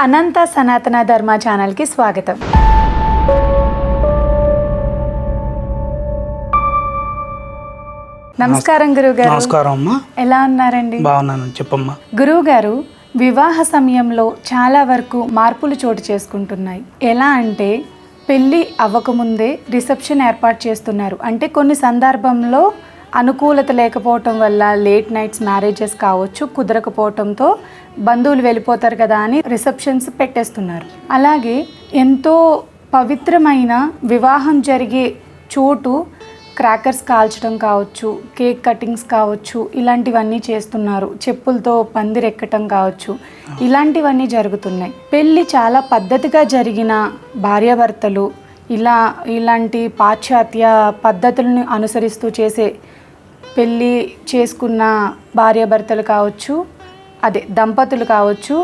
అనంత సనాతన ధర్మ ఛానల్కి స్వాగతం. నమస్కారం గురుగారు. నమస్కారం అమ్మా. ఎలా ఉన్నారండి? బాగున్నాను. చెప్పమ్మా. గురువు గారు వివాహ సమయంలో చాలా వరకు మార్పులు చోటు చేసుకుంటున్నాయి. ఎలా అంటే పెళ్ళి అవ్వకముందే రిసెప్షన్ ఏర్పాటు చేస్తున్నారు. అంటే కొన్ని సందర్భంలో అనుకూలత లేకపోవటం వల్ల లేట్ నైట్స్ మ్యారేజెస్ కావచ్చు కుదరకపోవటంతో బంధువులు వెళ్ళిపోతారు కదా అని రిసెప్షన్స్ పెట్టేస్తున్నారు. అలాగే ఎంతో పవిత్రమైన వివాహం జరిగే చోటు క్రాకర్స్ కాల్చడం కావచ్చు కేక్ కటింగ్స్ కావచ్చు ఇలాంటివన్నీ చేస్తున్నారు. చెప్పులతో పందిరెక్కటం కావచ్చు. ఇలాంటివన్నీ జరుగుతున్నాయి. పెళ్ళి చాలా పద్ధతిగా జరిగిన భార్యాభర్తలు ఇలా ఇలాంటి పాశ్చాత్య పద్ధతులను అనుసరిస్తూ చేసే పెళ్ళి చేసుకున్న భార్యాభర్తలు కావచ్చు అదే దంపతులు కావచ్చు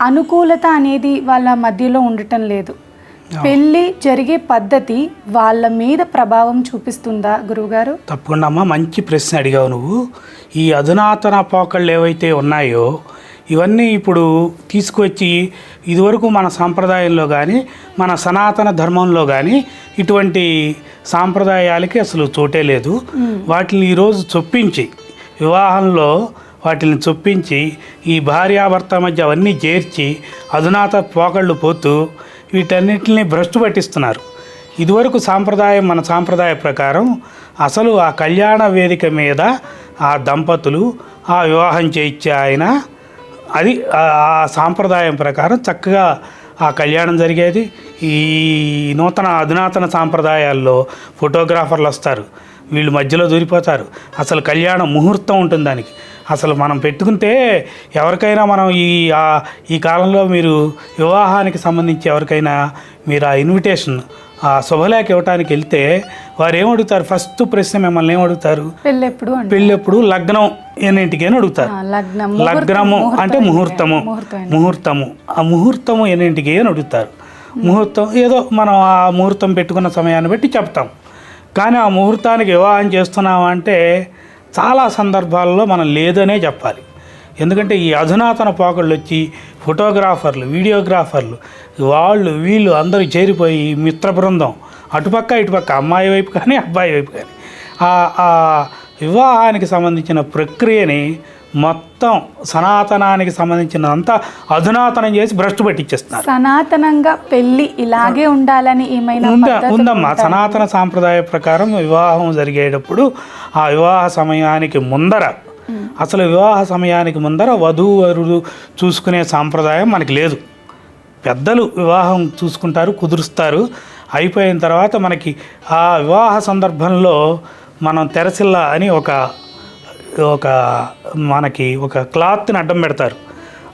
అనుకూలత అనేది వాళ్ళ మధ్యలో ఉండటం లేదు. పెళ్ళి జరిగే పద్ధతి వాళ్ళ మీద ప్రభావం చూపిస్తుందా గురువుగారు? తప్పకుండా అమ్మా మంచి ప్రశ్న అడిగావు నువ్వు. ఈ అధునాతన పోకళ్ళు ఏవైతే ఉన్నాయో ఇవన్నీ ఇప్పుడు తీసుకొచ్చి ఇదివరకు మన సాంప్రదాయంలో కానీ మన సనాతన ధర్మంలో కానీ ఇటువంటి సాంప్రదాయాలకి అసలు చోటే లేదు. వాటిని ఈరోజు చొప్పించి వివాహంలో వాటిని చొప్పించి ఈ భార్యాభర్త మధ్య అవన్నీ చేర్చి అధునాత పోకళ్ళు పోతూ వీటన్నిటిని భ్రష్టు పట్టిస్తున్నారు. ఇదివరకు సాంప్రదాయం మన సాంప్రదాయ ప్రకారం అసలు ఆ కళ్యాణ వేదిక మీద ఆ దంపతులు ఆ వివాహం చేయించే ఆయన అది ఆ- సాంప్రదాయం ప్రకారం చక్కగా ఆ కళ్యాణం జరిగేది. ఈ నూతన అధునాతన సాంప్రదాయాల్లో ఫోటోగ్రాఫర్లు వస్తారు. వీళ్ళు మధ్యలో దూరిపోతారు. అసలు కళ్యాణం ముహూర్తం ఉంటుంది దానికి. అసలు మనం పెట్టుకుంటే ఎవరికైనా మనం ఈ ఆ- ఈ కాలంలో మీరు వివాహానికి సంబంధించి ఎవరికైనా మీరు ఆ ఇన్విటేషన్ ఆ శుభలేఖ ఇవ్వటానికి వెళ్తే వారు ఏమడుగుతారు ఫస్ట్ ప్రశ్న మిమ్మల్ని ఏమడుగుతారు? పెళ్ళి ఎప్పుడు అంటే పెళ్ళెప్పుడు లగ్నం ఎన్నింటికి అని అడుగుతారు. లగ్నము అంటే ముహూర్తము. ముహూర్తం ముహూర్తము. ఆ ముహూర్తము ఎన్నింటికి అని అడుగుతారు. ముహూర్తం ఏదో మనం ఆ ముహూర్తం పెట్టుకున్న సమయాన్ని బట్టి చెప్తాం. కానీ ఆ ముహూర్తానికి వివాహం చేస్తున్నాం అంటే చాలా సందర్భాల్లో మనం లేదనే చెప్పాలి. ఎందుకంటే ఈ అధునాతన పోకళ్ళు వచ్చి ఫోటోగ్రాఫర్లు వీడియోగ్రాఫర్లు వాళ్ళు వీళ్ళు అందరూ చేరిపోయి మిత్ర బృందం. అటుపక్క ఇటుపక్క అమ్మాయి వైపు కానీ అబ్బాయి వైపు కానీ. ఆ వివాహానికి సంబంధించిన ప్రక్రియని మొత్తం సనాతనానికి సంబంధించినంతా అధునాతనం చేసి భ్రష్టు పట్టించేస్తున్నారు సనాతనంగా పెళ్ళి ఇలాగే ఉండాలని ఏమైనా ఉందమ్మా? సనాతన సాంప్రదాయ ప్రకారం వివాహం జరిగేటప్పుడు ఆ వివాహ సమయానికి ముందర అసలు వివాహ సమయానికి ముందర వధువు వరుడు చూసుకునే సాంప్రదాయం మనకి లేదు. పెద్దలు వివాహం చూసుకుంటారు కుదురుస్తారు. అయిపోయిన తర్వాత మనకి ఆ వివాహ సందర్భంలో మనం తెరసిల్ల అని ఒక ఒక మనకి ఒక క్లాత్ని అడ్డం పెడతారు.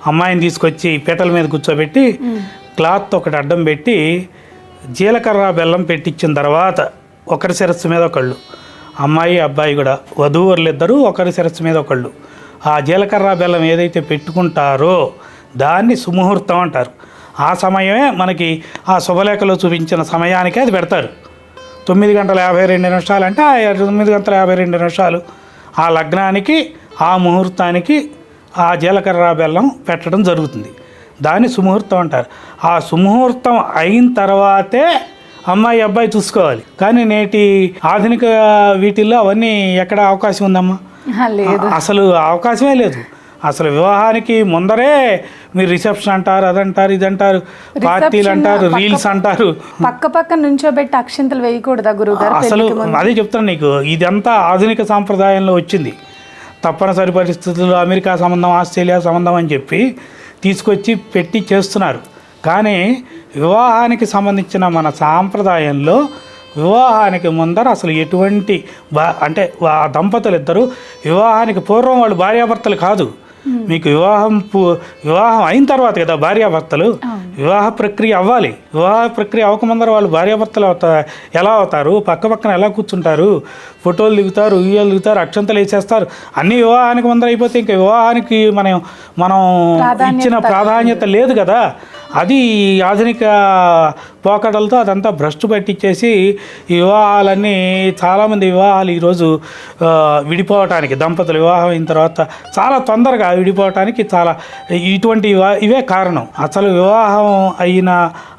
అమ్మాయిని తీసుకొచ్చి పీటల మీద కూర్చోబెట్టి క్లాత్ ఒకటి అడ్డం పెట్టి జీలకర్ర బెల్లం పెట్టించిన తర్వాత ఒకరి శిరస్సు మీద ఒకళ్ళు. అమ్మాయి అబ్బాయి కూడా వధూవరులు ఇద్దరు ఒకరి శిరస్సు మీద ఒకళ్ళు. ఆ జీలకర్ర బెల్లం ఏదైతే పెట్టుకుంటారో దాన్ని సుముహూర్తం అంటారు. ఆ సమయమే మనకి ఆ శుభలేఖలో చూపించిన సమయానికి అది పెడతారు తొమ్మిది గంటల యాభై రెండు నిమిషాలు అంటే ఆ తొమ్మిది గంటల యాభై రెండు నిమిషాలు. ఆ లగ్నానికి ఆ ముహూర్తానికి ఆ జీలకర్ర బెల్లం పెట్టడం జరుగుతుంది. దాన్ని సుముహూర్తం అంటారు. ఆ సుముహూర్తం అయిన తర్వాతే అమ్మాయి అబ్బాయి చూసుకోవాలి. కానీ నేటి ఆధునిక వీటిల్లో అవన్నీ ఎక్కడ అవకాశం ఉందమ్మా? అసలు అవకాశమే లేదు. అసలు వివాహానికి ముందరే మీరు రిసెప్షన్ అంటారు అదంటారు ఇదంటారు పార్టీలు అంటారు రీల్స్ అంటారు. పక్క పక్క నుంచోబెట్టి అక్షింతలు వేయకూడదా గురువుగారు అసలు అదే చెప్తాను నీకు. ఇదంతా ఆధునిక సాంప్రదాయంలో వచ్చింది. తప్పనిసరి పరిస్థితుల్లో అమెరికా సంబంధం ఆస్ట్రేలియా సంబంధం అని చెప్పి తీసుకొచ్చి పెట్టి చేస్తున్నారు. కానీ వివాహానికి సంబంధించిన మన సాంప్రదాయంలో వివాహానికి ముందర అసలు ఎటువంటి బా అంటే ఆ దంపతులు ఇద్దరు వివాహానికి పూర్వం వాళ్ళు భార్యాభర్తలు కాదు. మీకు వివాహం వివాహం అయిన తర్వాత కదా భార్యాభర్తలు? వివాహ ప్రక్రియ అవ్వాలి. వివాహ ప్రక్రియ అవ్వకముందర వాళ్ళు భార్యాభర్తలు అవుతా ఎలా అవుతారు? పక్క పక్కన ఎలా కూర్చుంటారు? ఫోటోలు దిగుతారు ఉయ్యాలు దిగుతారు అక్షంతలు వేసేస్తారు. అన్ని వివాహానికి ముందర అయిపోతే ఇంకా వివాహానికి మనం మనం ఇచ్చిన ప్రాధాన్యత లేదు కదా. అది ఆధునిక పోకడలతో అదంతా భ్రష్టు పట్టించేసి ఈ వివాహాలన్నీ చాలామంది వివాహాలు ఈరోజు విడిపోవటానికి దంపతులు వివాహం అయిన తర్వాత చాలా తొందరగా విడిపోవటానికి చాలా ఇటువంటి ఇవే కారణం. అసలు వివాహం అయిన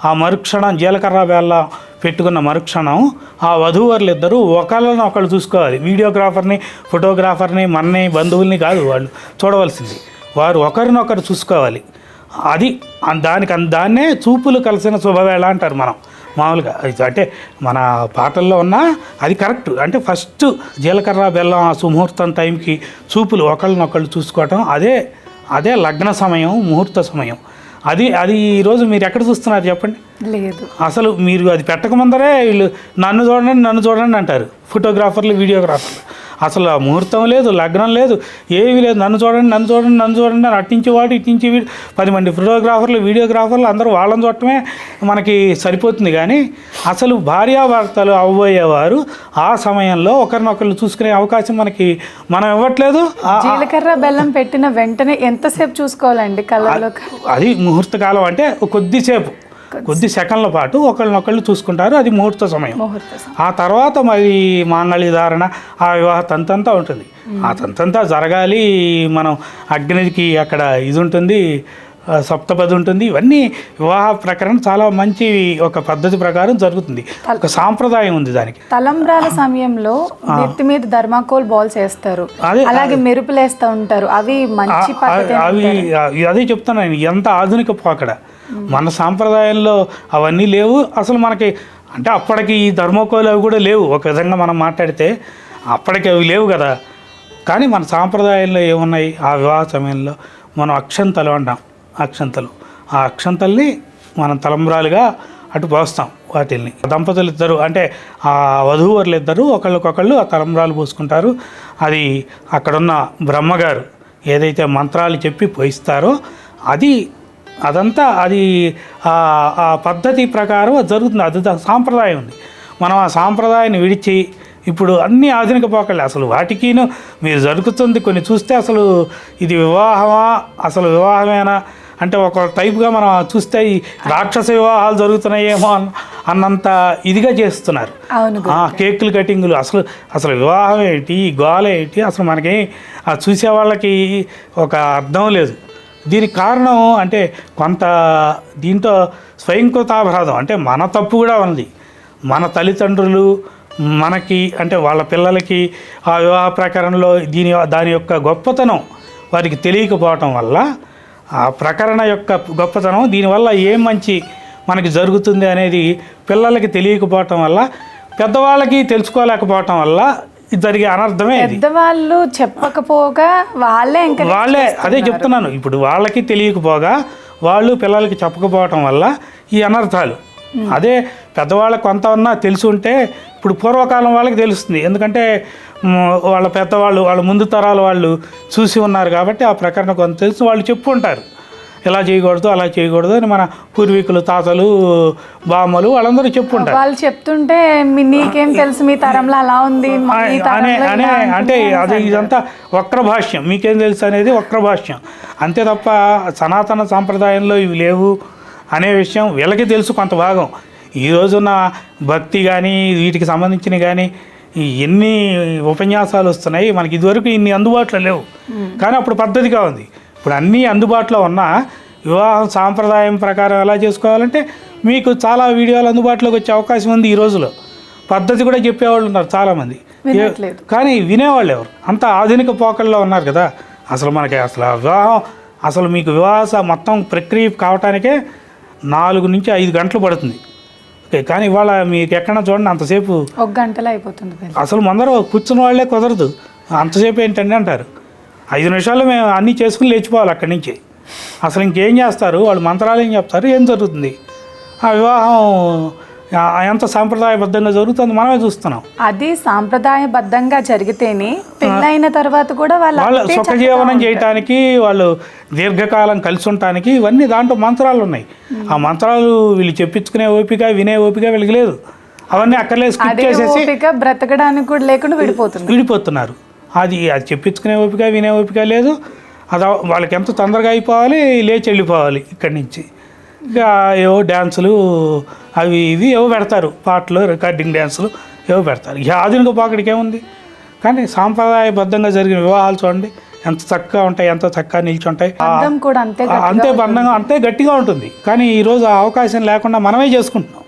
ఆ మరుక్షణం జీలకర్ర బెల్లం పెట్టుకున్న మరుక్షణం ఆ వధూవరులు ఇద్దరు ఒకళ్ళని ఒకళ్ళు చూసుకోవాలి. వీడియోగ్రాఫర్ని ఫోటోగ్రాఫర్ని మన్ని బంధువుల్ని కాదు వాళ్ళు చూడవలసింది. వారు ఒకరినొకరు చూసుకోవాలి. అది దానికి దాన్నే చూపులు కలిసిన శుభవేళ అంటారు మనం. మామూలుగా అంటే మన పాటల్లో ఉన్న అది కరెక్ట్. అంటే ఫస్ట్ జీలకర్ర బెల్లం ఆ సుముహూర్తం టైంకి చూపులు ఒకళ్ళనొకళ్ళు చూసుకోవటం అదే అదే లగ్న సమయం ముహూర్త సమయం. అది అది ఈరోజు మీరు ఎక్కడ చూస్తున్నారు చెప్పండి? లేదు. అసలు మీరు అది పెట్టక ముందరే వీళ్ళు నన్ను చూడండి నన్ను చూడండి అంటారు. ఫోటోగ్రాఫర్లు వీడియోగ్రాఫర్లు. అసలు ఆ ముహూర్తం లేదు లగ్నం లేదు ఏమీ లేదు. నన్ను చూడండి నన్ను చూడండి నన్ను చూడండి అని అట్టించి వాడు ఇట్టించి పది మంది ఫోటోగ్రాఫర్లు వీడియోగ్రాఫర్లు అందరూ వాళ్ళని చూడటమే మనకి సరిపోతుంది. కానీ అసలు భార్యాభర్తలు అవ్వబోయేవారు ఆ సమయంలో ఒకరినొకరు చూసుకునే అవకాశం మనకి మనం ఇవ్వట్లేదు. జీలకర్ర బెల్లం పెట్టిన వెంటనే ఎంతసేపు చూసుకోవాలండి కళ్ళలో అది ముహూర్త కాలం అంటే కొద్దిసేపు. కొద్ది సెకండ్ల పాటు ఒకళ్ళనొకళ్ళు చూసుకుంటారు. అది ముహూర్త సమయం. ఆ తర్వాత మరి మాంగళ్య ధారణ ఆ వివాహ తంతంతా ఉంటుంది. ఆ తంతంతా జరగాలి. మనం అగ్నికి అక్కడ ఇది ఉంటుంది సప్తపది ఉంటుంది. ఇవన్నీ వివాహ ప్రకరణ చాలా మంచి ఒక పద్ధతి ప్రకారం జరుగుతుంది. ఒక సాంప్రదాయం ఉంది దానికి. తలంబ్రాల సమయంలో నెత్తి మీద ధర్మాకోల్ బాల్స్ వేస్తారు అలాగే మెరుపులు వేస్తూ ఉంటారు. అవి మంచి అవి అవి- అదే చెప్తున్నాను ఎంత ఆధునిక పోకడ మన సాంప్రదాయంలో అవన్నీ లేవు. అసలు మనకి అంటే అప్పటికి ఈ ధర్మకోలు అవి కూడా లేవు. ఒక విధంగా మనం మాట్లాడితే అప్పటికి అవి లేవు కదా. కానీ మన సాంప్రదాయంలో ఏమున్నాయి? ఆ వివాహ సమయంలో మనం అక్షంతలు అంటాం. అక్షంతలు. ఆ అక్షంతల్ని మనం తలంబ్రాలుగా అటు పోస్తాం వాటిల్ని. దంపతులు ఇద్దరు అంటే ఆ వధూవరులు ఇద్దరు ఒకళ్ళకొకళ్ళు ఆ తలంబ్రాలు పోసుకుంటారు. అది అక్కడున్న బ్రహ్మగారు ఏదైతే మంత్రాలు చెప్పి పోయిస్తారో అది అదంతా అది ఆ- పద్ధతి ప్రకారం జరుగుతుంది. అది సాంప్రదాయం ఉంది. మనం ఆ సాంప్రదాయాన్ని విడిచి ఇప్పుడు అన్ని ఆధునిక పోకళ్ళే అసలు వాటికిను మీరు జరుగుతుంది కొన్ని చూస్తే అసలు ఇది వివాహమా? అసలు వివాహమేనా? అంటే ఒక టైప్గా మనం చూస్తే ఈ రాక్షస వివాహాలు జరుగుతున్నాయేమో అన్న అన్నంత ఇదిగా చేస్తున్నారు. కేకులు కటింగులు అసలు అసలు వివాహం ఏంటి గోల ఏంటి? అసలు మనకి ఆ చూసే వాళ్ళకి ఒక అర్థం లేదు. దీనికి కారణం అంటే కొంత దీంతో స్వయంకృతాపరాధం అంటే మన తప్పు కూడా ఉంది. మన తల్లిదండ్రులు మనకి అంటే వాళ్ళ పిల్లలకి ఆ వివాహ ప్రకరణలో దీని దాని యొక్క గొప్పతనం వారికి తెలియకపోవటం వల్ల ఆ ప్రకరణ యొక్క గొప్పతనం దీనివల్ల ఏం మంచి మనకి జరుగుతుంది అనేది పిల్లలకి తెలియకపోవటం వల్ల పెద్దవాళ్ళకి తెలుసుకోలేకపోవటం వల్ల జరిగే అనర్థమే పెద్దవాళ్ళు చెప్పకపోగా వాళ్ళే ఇంకా వాళ్ళే అదే చెప్తున్నాను. ఇప్పుడు వాళ్ళకి తెలియకపోగా వాళ్ళు పిల్లలకి చెప్పకపోవటం వల్ల ఈ అనర్థాలు. అదే పెద్దవాళ్ళకి కొంత ఉన్నా తెలిసి ఉంటే ఇప్పుడు పూర్వకాలం వాళ్ళకి తెలుస్తుంది. ఎందుకంటే వాళ్ళ పెద్దవాళ్ళు వాళ్ళ ముందు తరాల వాళ్ళు చూసి ఉన్నారు కాబట్టి ఆ ప్రకరణ కొంత తెలుసు. వాళ్ళు చెప్పుంటారు ఇలా చేయకూడదు అలా చేయకూడదు అని మన పూర్వీకులు తాతలు బామ్మలు వాళ్ళందరూ చెప్పుంటారు. వాళ్ళు చెప్తుంటే నీకేం తెలుసు మీ తరంలో అలా ఉంది అనే అనే అంటే అది ఇదంతా వక్ర భాష్యం మీకేం తెలుసు అనేది వక్ర భాష్యం అంతే తప్ప సనాతన సాంప్రదాయంలో ఇవి లేవు అనే విషయం వీళ్ళకి తెలుసు కొంత భాగం. ఈ రోజున భక్తి కానీ వీటికి సంబంధించినవి కానీ ఎన్ని ఉపన్యాసాలు వస్తున్నాయి మనకి ఇదివరకు ఇన్ని అందుబాటులో లేవు. కానీ అప్పుడు పద్ధతిగా ఉంది. ఇప్పుడు అన్నీ అందుబాటులో ఉన్నా వివాహం సాంప్రదాయం ప్రకారం ఎలా చేసుకోవాలంటే మీకు చాలా వీడియోలు అందుబాటులోకి వచ్చే అవకాశం ఉంది ఈ రోజులో. పద్ధతి కూడా చెప్పేవాళ్ళు ఉన్నారు చాలామంది. కానీ వినేవాళ్ళు ఎవరు? అంత ఆధునిక పోకల్లో ఉన్నారు కదా. అసలు మనకి అసలు వివాహం అసలు మీకు వివాహ మొత్తం ప్రక్రియ కావటానికే నాలుగు నుంచి ఐదు గంటలు పడుతుంది. ఓకే కానీ ఇవాళ మీకు ఎక్కడ చూడండి అంతసేపు ఒక గంటలో అయిపోతుంది. అసలు ముందర కూర్చున్న వాళ్ళే కుదరదు. అంతసేపు ఏంటండి అంటారు? ఐదు నిమిషాలు మేము అన్నీ చేసుకుని లేచిపోవాలి అక్కడి నుంచి. అసలు ఇంకేం చేస్తారు? వాళ్ళు మంత్రాలు ఏం చెప్తారు? ఏం జరుగుతుంది? ఆ వివాహం ఎంత సాంప్రదాయబద్ధంగా జరుగుతుంది మనమే చూస్తున్నాం. అది సాంప్రదాయబద్ధంగా జరిగితేనే పెళ్ళైన తర్వాత కూడా వాళ్ళు సుఖజీవనం చేయటానికి వాళ్ళు దీర్ఘకాలం కలిసి ఉండటానికి ఇవన్నీ దాంట్లో మంత్రాలు ఉన్నాయి. ఆ మంత్రాలు వీళ్ళు చెప్పించుకునే ఓపిక వినే ఓపిక వీళ్ళకి లేదు. అవన్నీ అక్కర్లేదు స్కిప్ చేసేసి బ్రతకడానికి కూడా లేకుండా విడిపోతుంది విడిపోతున్నారు. అది అది చెప్పించుకునే ఓపిక వినే ఓపిక లేదు. అది వాళ్ళకి ఎంత తొందరగా అయిపోవాలి లేచి వెళ్ళిపోవాలి ఇక్కడి నుంచి. ఇక ఏవో డ్యాన్సులు అవి ఇవి ఏవో పెడతారు పాటలు రికార్డింగ్ డ్యాన్సులు ఏవో పెడతారు. ఇక ఆధునిక పాకడికి ఏముంది? కానీ సాంప్రదాయబద్ధంగా జరిగిన వివాహాలు చూడండి. ఎంత చక్కగా ఉంటాయి ఎంత చక్కగా అంతే ఆ- అంతే బంధంగా అంతే గట్టిగా ఉంటుంది. కానీ ఈరోజు ఆ అవకాశం లేకుండా మనమే చేసుకుంటున్నాం.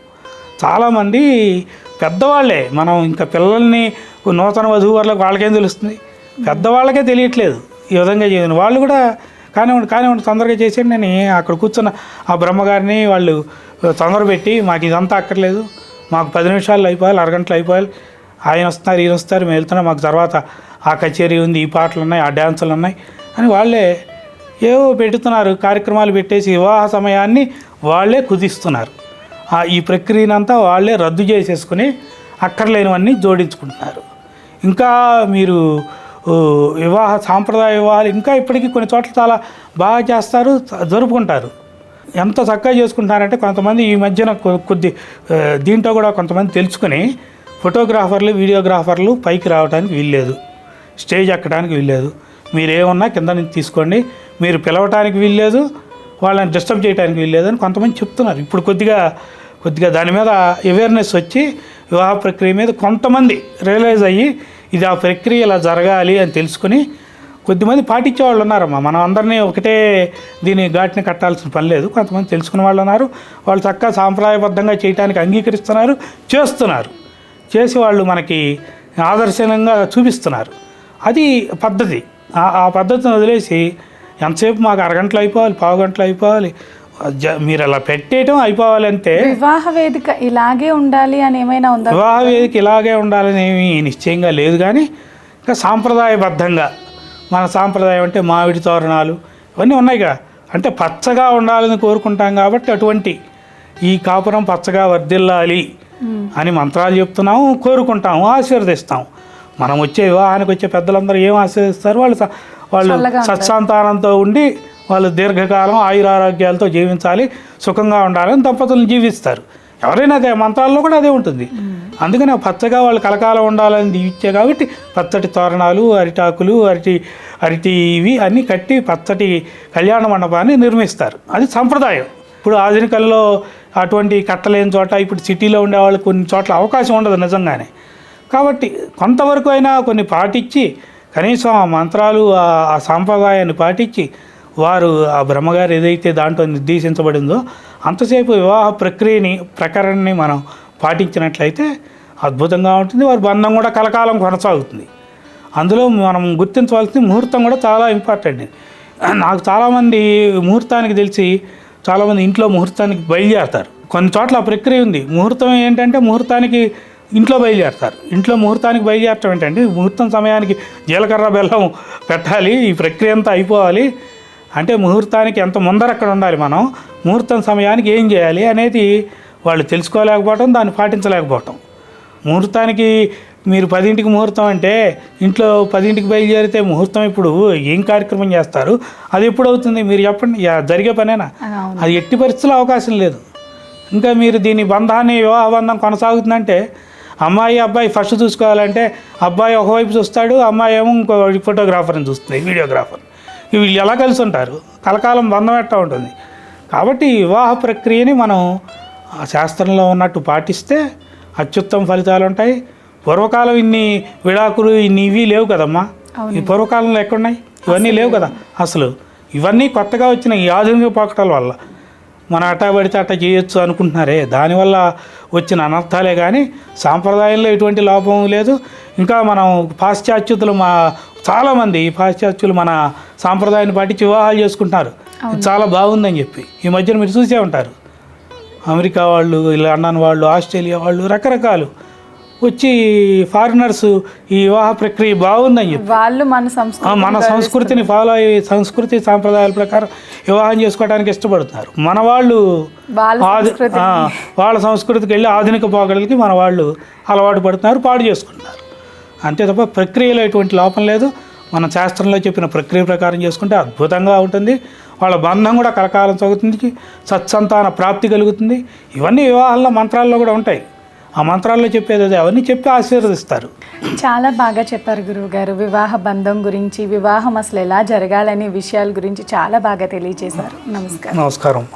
చాలామంది పెద్దవాళ్ళే మనం ఇంకా పిల్లల్ని నూతన వధువు వాళ్ళకి వాళ్ళకేం తెలుస్తుంది? పెద్దవాళ్ళకే తెలియట్లేదు ఈ విధంగా చేయను వాళ్ళు కూడా కానివ్వండి కానివ్వండి తొందరగా చేసేయండి నేను అక్కడ కూర్చున్న ఆ బ్రహ్మగారిని వాళ్ళు తొందర పెట్టి మాకు ఇదంతా అక్కర్లేదు. మాకు పది నిమిషాలు అయిపోవాలి అరగంటలు అయిపోవాలి ఆయన వస్తున్నారు ఈయన వస్తారు మేము వెళ్తున్నాం. మాకు తర్వాత ఆ కచేరీ ఉంది ఈ పాటలు ఉన్నాయి ఆ డ్యాన్సులు ఉన్నాయి అని వాళ్ళే ఏవో పెడుతున్నారు కార్యక్రమాలు పెట్టేసి వివాహ సమయాన్ని వాళ్ళే కుదిస్తున్నారు. ఈ ప్రక్రియనంతా వాళ్ళే రద్దు చేసేసుకుని అక్కర్లేనివన్నీ జోడించుకుంటున్నారు. ఇంకా మీరు వివాహ సాంప్రదాయ వివాహాలు ఇంకా ఇప్పటికీ కొన్ని చోట్ల చాలా బాగా చేస్తారు జరుపుకుంటారు. ఎంత చక్కగా చేసుకుంటారంటే కొంతమంది ఈ మధ్యన కొద్ది దీంట్లో కూడా కొంతమంది తెలుసుకుని ఫోటోగ్రాఫర్లు వీడియోగ్రాఫర్లు పైకి రావడానికి వీల్లేదు. స్టేజ్ ఎక్కడానికి వీల్లేదు. మీరేమన్నా కింద నుంచి తీసుకోండి. మీరు పిలవటానికి వీల్లేదు. వాళ్ళని డిస్టర్బ్ చేయడానికి వీల్లేదు అని కొంతమంది చెప్తున్నారు. ఇప్పుడు కొద్దిగా కొద్దిగా దాని మీద అవేర్నెస్ వచ్చి వివాహ ప్రక్రియ మీద కొంతమంది రియలైజ్ అయ్యి ఇది ఆ ప్రక్రియ ఇలా జరగాలి అని తెలుసుకుని కొద్దిమంది పాటించే వాళ్ళు ఉన్నారమ్మా. మనం అందరినీ ఒకటే దీని ఘాటిని కట్టాల్సిన పని లేదు. కొంతమంది తెలుసుకున్న వాళ్ళు ఉన్నారు. వాళ్ళు చక్కగా సాంప్రదాయబద్ధంగా చేయడానికి అంగీకరిస్తున్నారు చేస్తున్నారు. చేసి వాళ్ళు మనకి ఆదర్శనంగా చూపిస్తున్నారు. అది పద్ధతి. ఆ- పద్ధతిని వదిలేసి ఎంతసేపు మాకు అరగంటలు అయిపోవాలి పావు గంటలు అయిపోవాలి మీరు అలా పెట్టేయటం అయిపోవాలంటే వివాహ వేదిక ఇలాగే ఉండాలి అని ఏమైనా ఉందా? వివాహ వేదిక ఇలాగే ఉండాలని ఏమీ నిశ్చయంగా లేదు కానీ ఇంకా సాంప్రదాయబద్ధంగా మన సాంప్రదాయం అంటే మామిడి తోరణాలు ఇవన్నీ ఉన్నాయిగా అంటే పచ్చగా ఉండాలని కోరుకుంటాం కాబట్టి అటువంటి ఈ కాపురం పచ్చగా వర్ధిల్లాలి అని మంత్రాలు చెప్తున్నాము కోరుకుంటాము ఆశీర్వదిస్తాం మనం వచ్చే వివాహానికి వచ్చే పెద్దలందరూ ఏం ఆశీర్వదిస్తారు? వాళ్ళు వాళ్ళు. సత్సంతానంతో ఉండి వాళ్ళు దీర్ఘకాలం ఆయురారోగ్యాలతో జీవించాలి సుఖంగా ఉండాలని దంపతులను జీవిస్తారు. ఎవరైనా అదే మంత్రాల్లో కూడా అదే ఉంటుంది. అందుకని పచ్చగా వాళ్ళు కలకాలం ఉండాలని ఇచ్చే కాబట్టి పచ్చటి తోరణాలు అరిటాకులు అరటి అరటి ఇవి అన్నీ కట్టి పచ్చటి కళ్యాణ మండపాన్ని నిర్మిస్తారు. అది సంప్రదాయం. ఇప్పుడు ఆధునికల్లో అటువంటి కట్టలేని చోట ఇప్పుడు సిటీలో ఉండే వాళ్ళు కొన్ని చోట్ల అవకాశం ఉండదు నిజంగానే. కాబట్టి కొంతవరకు అయినా కొన్ని పాటించి కనీసం ఆ మంత్రాలు ఆ సాంప్రదాయాన్ని పాటించి వారు ఆ బ్రహ్మగారు ఏదైతే దాంట్లో నిర్దేశించబడిందో అంతసేపు వివాహ ప్రక్రియని ప్రకరణని మనం పాటించినట్లయితే అద్భుతంగా ఉంటుంది. వారి బంధం కూడా కలకాలం కొనసాగుతుంది. అందులో మనం గుర్తించవలసిన ముహూర్తం కూడా చాలా ఇంపార్టెంట్. నాకు చాలామంది ముహూర్తానికి తెలిసి చాలామంది ఇంట్లో ముహూర్తానికి బయలుదేరతారు. కొన్ని చోట్ల ఆ ప్రక్రియ ఉంది. ముహూర్తం ఏంటంటే ముహూర్తానికి ఇంట్లో బయలుదేరతారు. ఇంట్లో ముహూర్తానికి బయలుదేరటం ఏంటంటే ముహూర్తం సమయానికి జీలకర్ర బెల్లం పెట్టాలి. ఈ ప్రక్రియ అంతా అయిపోవాలి. అంటే ముహూర్తానికి ఎంత ముందర అక్కడ ఉండాలి మనం? ముహూర్తం సమయానికి ఏం చేయాలి అనేది వాళ్ళు తెలుసుకోలేకపోవటం దాన్ని పాటించలేకపోవటం. ముహూర్తానికి మీరు పదింటికి ముహూర్తం అంటే ఇంట్లో పదింటికి బయలుదేరితే ముహూర్తం ఇప్పుడు ఏం కార్యక్రమం చేస్తారు? అది ఎప్పుడు అవుతుంది? మీరు చెప్పండి. జరిగే పనేనా? అది ఎట్టి పరిస్థితుల్లో అవకాశం లేదు. ఇంకా మీరు దీని బంధాన్ని వివాహ బంధం కొనసాగుతుందంటే అమ్మాయి అబ్బాయి ఫస్ట్ చూసుకోవాలంటే అబ్బాయి ఒకవైపు చూస్తాడు అమ్మాయి ఏమో ఇంకో ఫోటోగ్రాఫర్ని చూస్తుంది వీడియోగ్రాఫర్ వీళ్ళు ఎలా కలిసి ఉంటారు? కలకాలం బంధం ఎట్టా ఉంటుంది? కాబట్టి వివాహ ప్రక్రియని మనం ఆ శాస్త్రంలో ఉన్నట్టు పాటిస్తే అత్యుత్తమ ఫలితాలు ఉంటాయి. పూర్వకాలం ఇన్ని విడాకులు ఇన్ని ఇవి లేవు కదమ్మా. ఈ పూర్వకాలంలో ఎక్కడున్నాయి? ఇవన్నీ లేవు కదా. అసలు ఇవన్నీ కొత్తగా వచ్చిన ఈ ఆధునిక పోకటల వల్ల. మన అట్టా పడితే అట్టా చేయొచ్చు అనుకుంటున్నారే. దానివల్ల వచ్చిన అనర్థాలే కానీ సాంప్రదాయంలో ఎటువంటి లోపం లేదు. ఇంకా మనం పాశ్చాత్యుతులు మా చాలామంది పాశ్చాత్యులు మన సాంప్రదాయాన్ని పాటించి వివాహాలు చేసుకుంటున్నారు. చాలా బాగుందని చెప్పి ఈ మధ్యన మీరు చూసే ఉంటారు. అమెరికా వాళ్ళు లండన్ వాళ్ళు ఆస్ట్రేలియా వాళ్ళు రకరకాలు. వచ్చి ఫారినర్స్ ఈ వివాహ ప్రక్రియ బాగుందని చెప్పి. వాళ్ళు మన సంస్కృతి మన సంస్కృతిని ఫాలో అయ్యి సంస్కృతి సాంప్రదాయాల ప్రకారం వివాహం చేసుకోవడానికి ఇష్టపడుతున్నారు మన వాళ్ళు వాళ్ళ సంస్కృతికి వెళ్ళి ఆధునిక పోకడలకి మన వాళ్ళు అలవాటు పడుతున్నారు పాడు చేసుకుంటున్నారు. అంతే తప్ప ప్రక్రియలో ఎటువంటి లోపం లేదు. మన శాస్త్రంలో చెప్పిన ప్రక్రియ ప్రకారం చేసుకుంటే అద్భుతంగా ఉంటుంది. వాళ్ళ బంధం కూడా కలకాలం సాగుతుంది సత్సంతాన ప్రాప్తి కలుగుతుంది. ఇవన్నీ వివాహాల్లో మంత్రాల్లో కూడా ఉంటాయి. ఆ మంత్రాల్లో చెప్పేది అదే. అవన్నీ చెప్పి ఆశీర్వదిస్తారు. చాలా బాగా చెప్పారు గురువు గారు వివాహ బంధం గురించి వివాహం అసలు ఎలా జరగాలనే విషయాల గురించి చాలా బాగా తెలియజేశారు. నమస్కారం. నమస్కారం